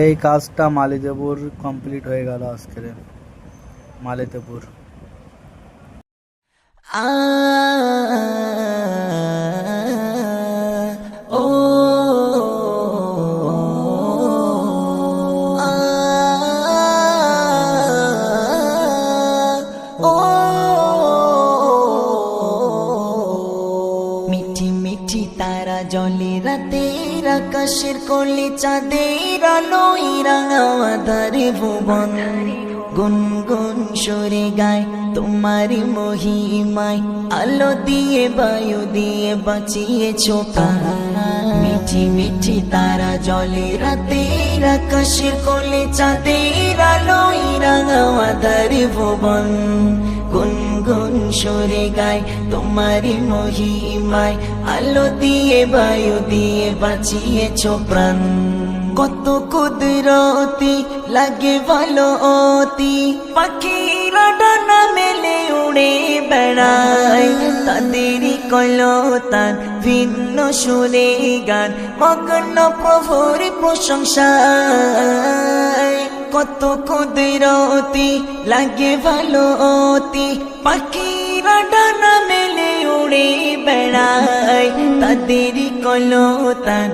এই কাজটা মালিদেপুর কমপ্লিট হয়ে গেল আজকের মালিতেপুর আ মিঠি মিঠি তারা জলে রাতের আকাশের কলি চাঁদের আলোই রাঙাওয়াধারে ভুবন। গুনগুন সরে গায় তোমার মহিমায়, আলো দিয়ে বায়ু দিয়ে বাঁচিয়েছ মিঠি মিঠি তারা জলে রাতের আকাশের কোলে চাঁদের রাঙাওয়াধারে ভুবন গুনগুন সরে গায় তোমার মহিমায় আলো দিয়ে বায়ু দিয়ে বাঁচিয়েছ প্রাণ কত কুদরতি লাগে ভালো অতি পাখিরা ডানা মেলে উড়ে বেড়ায় তাদেরই কলতান ভিন্ন সুরে গান মগ্ন প্রভুর প্রশংসায় কত কুদরতি লাগে ভালো অতি পাখিরা ডানা মেলে উড়ে বেড়ায় তাদেরই কলতান